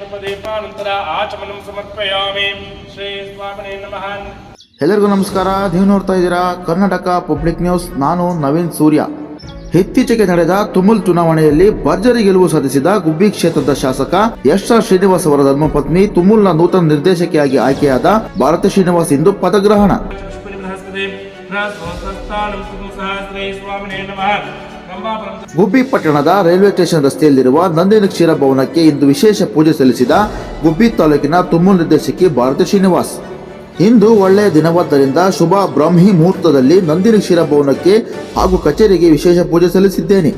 ಧೂಪದೀಪಾನಂತರ ಆಚಮನಂ ಸಮರ್ಪಯಾಮಿ ಶ್ರೀ ಸ್ವಾಮಿನೇ ನಮಃ ಎಲ್ಲರಿಗೂ ನಮಸ್ಕಾರ ನೀವು ನೋಡ್ತಾ ಇದ್ದೀರಾ ಕರ್ನಾಟಕ ಪಬ್ಲಿಕ್ ನ್ಯೂಸ್ ನಾನು ನವೀನ್ ಸೂರ್ಯ ಇತ್ತೀಚೆಗೆ ನಡೆದ ತುಮುಲ್ ಚುನಾವಣೆಯಲ್ಲಿ ಭರ್ಜರಿ ಗೆಲುವು ಸಾಧಿಸಿದ ಗುಬ್ಬಿ ಕ್ಷೇತ್ರದ ಶಾಸಕ ಎಸ್ ಆರ್ ಶ್ರೀನಿವಾಸ್ ಅವರ ಧರ್ಮಪತ್ನಿ ತುಮುಲ್ನ ನೂತನ ನಿರ್ದೇಶಕಿಯಾಗಿ ಆಯ್ಕೆಯಾದ ಭಾರತ ಶ್ರೀನಿವಾಸ್ ಇಂದು ಪದಗ್ರಹಣ ಗುಬ್ಬಿ ಪಟ್ಟಣದ ರೈಲ್ವೆ ಸ್ಟೇಷನ್ ರಸ್ತೆಯಲ್ಲಿರುವ ನಂದಿನಿ ಕ್ಷೀರ ಭವನಕ್ಕೆ ಇಂದು ವಿಶೇಷ ಪೂಜೆ ಸಲ್ಲಿಸಿದ ಗುಬ್ಬಿ ತಾಲೂಕಿನ ತುಮ್ಮು ನಿರ್ದೇಶಕಿ ಭಾರತಿ ಶ್ರೀನಿವಾಸ್. ಇಂದು ಒಳ್ಳೆಯ ದಿನವಾದ್ದರಿಂದ ಶುಭ ಬ್ರಾಹ್ಮಿ ಮುಹೂರ್ತದಲ್ಲಿ ನಂದಿನಿ ಕ್ಷೀರ ಭವನಕ್ಕೆ ಹಾಗೂ ಕಚೇರಿಗೆ ವಿಶೇಷ ಪೂಜೆ ಸಲ್ಲಿಸಿದ್ದೇನೆ.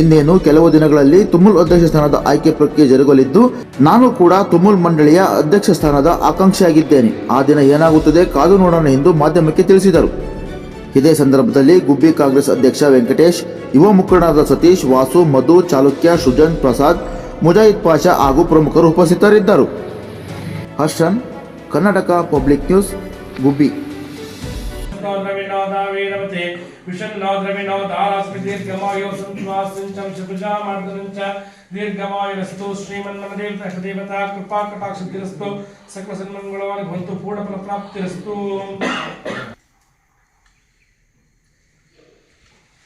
ಇನ್ನೇನು ಕೆಲವು ದಿನಗಳಲ್ಲಿ ತುಮುಲ್ ಅಧ್ಯಕ್ಷ ಸ್ಥಾನದ ಆಯ್ಕೆ ಪ್ರಕ್ರಿಯೆ ಜರುಗಲಿದ್ದು, ನಾನು ಕೂಡ ತುಮುಲ್ ಮಂಡಳಿಯ ಅಧ್ಯಕ್ಷ ಸ್ಥಾನದ ಆಕಾಂಕ್ಷಿಯಾಗಿದ್ದೇನೆ. ಆ ದಿನ ಏನಾಗುತ್ತದೆ ಕಾದು ನೋಡೋಣ ಎಂದು ಮಾಧ್ಯಮಕ್ಕೆ ತಿಳಿಸಿದರು. ಇದೇ ಸಂದರ್ಭದಲ್ಲಿ ಗುಬ್ಬಿ ಕಾಂಗ್ರೆಸ್ ಅಧ್ಯಕ್ಷ ವೆಂಕಟೇಶ್, ಯುವ ಮುಖಂಡರಾದ ಸತೀಶ್, ವಾಸು, ಮಧು, ಚಾಲುಕ್ಯ ಸುಜನ್ ಪ್ರಸಾದ್, ಮುಜಾಹಿದ್ ಪಾಷಾ ಹಾಗೂ ಪ್ರಮುಖರು ಉಪಸ್ಥಿತರಿದ್ದರು. Harshan Karnataka public news, Gubbi. ದೀರ್ಘವಾಯುರಸ್ತು ಶ್ರೀಮನ್ಮನದೇವತ ದೇವತಾ ಕೃಪಾ ಕಟಾಕ್ಷ ಸಕಲ ಸನ್ಮನ್ಗಳವರಿಗೆ ಹೊಂತು ಪೂರ್ಣ ಪ್ರಾಪ್ತಿರಸ್ತು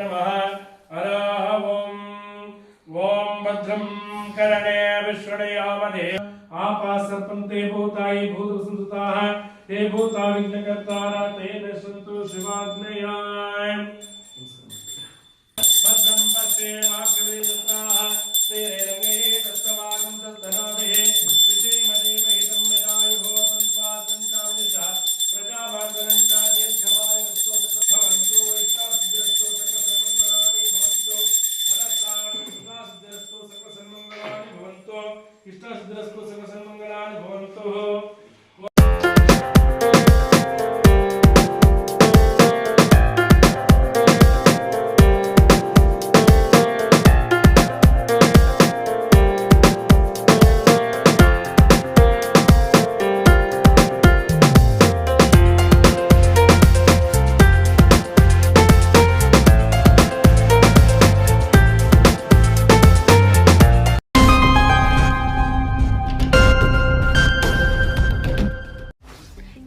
नमः। अराहवम् ॐ भद्रं करणे विश्वडयामधे आपासर्पन्ते भूतायि भूतसन्तुताः ते भूता विघ्नकर्तारा ते नश्यन्तु शिवाग्नयाय। भद्रं पश्ये वाक्वेदताः ते ಕೃಷ್ಣ ಸಿದ್ದರಾಜಕೋಸ್ಕರ ಸಂಘ